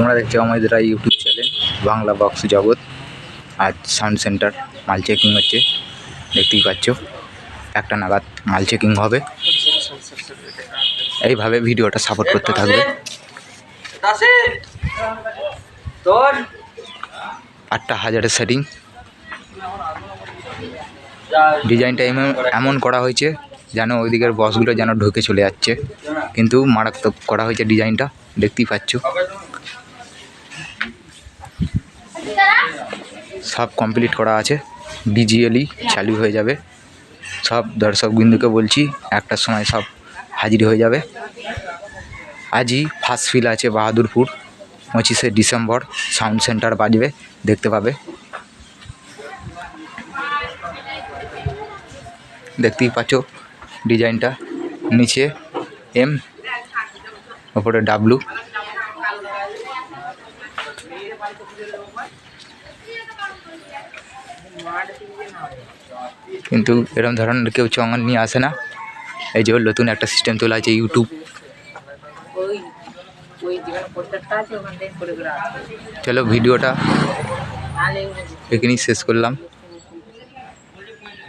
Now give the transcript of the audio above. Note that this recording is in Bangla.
তোমরা দেখছ আমাদের ইউটিউব চ্যানেল, বাংলা বক্স জগৎ আজ সাউন্ড সেন্টার মাল চেকিং হচ্ছে, দেখতেই পাচ্ছ। একটা নাগাদ মাল চেকিং হবে। এইভাবে ভিডিওটা সাপোর্ট করতে থাকবে। আটটা হাজারের সেটিং ডিজাইনটা এমন করা হয়েছে, যেন ওইদিকের বসগুলো যেন ঢুকে চলে যাচ্ছে। কিন্তু মারাত্মক করা হয়েছে ডিজাইনটা দেখতেই পাচ্ছ। সব কমপ্লিট করা আছে। ডিজিএলই চালু হয়ে যাবে। সব দর্শক বিন্দুকে বলছি একটার সময় সব হাজির হয়ে যাবে। আজই ফার্স্ট ফিল আছে বাহাদুরপুর, পঁচিশে ডিসেম্বর সাউন্ড সেন্টার বাজবে, দেখতে পাবে। দেখতেই পাচ্ছ ডিজাইনটা নিচে এম ওপরে ডাব্লু কিন্তু এরকম ধরনের কেউ চঙ্গন নিয়ে আসে না। এই যে নতুন একটা সিস্টেম তোলা আছে ইউটিউব চলো ভিডিওটা এখানেই শেষ করলাম।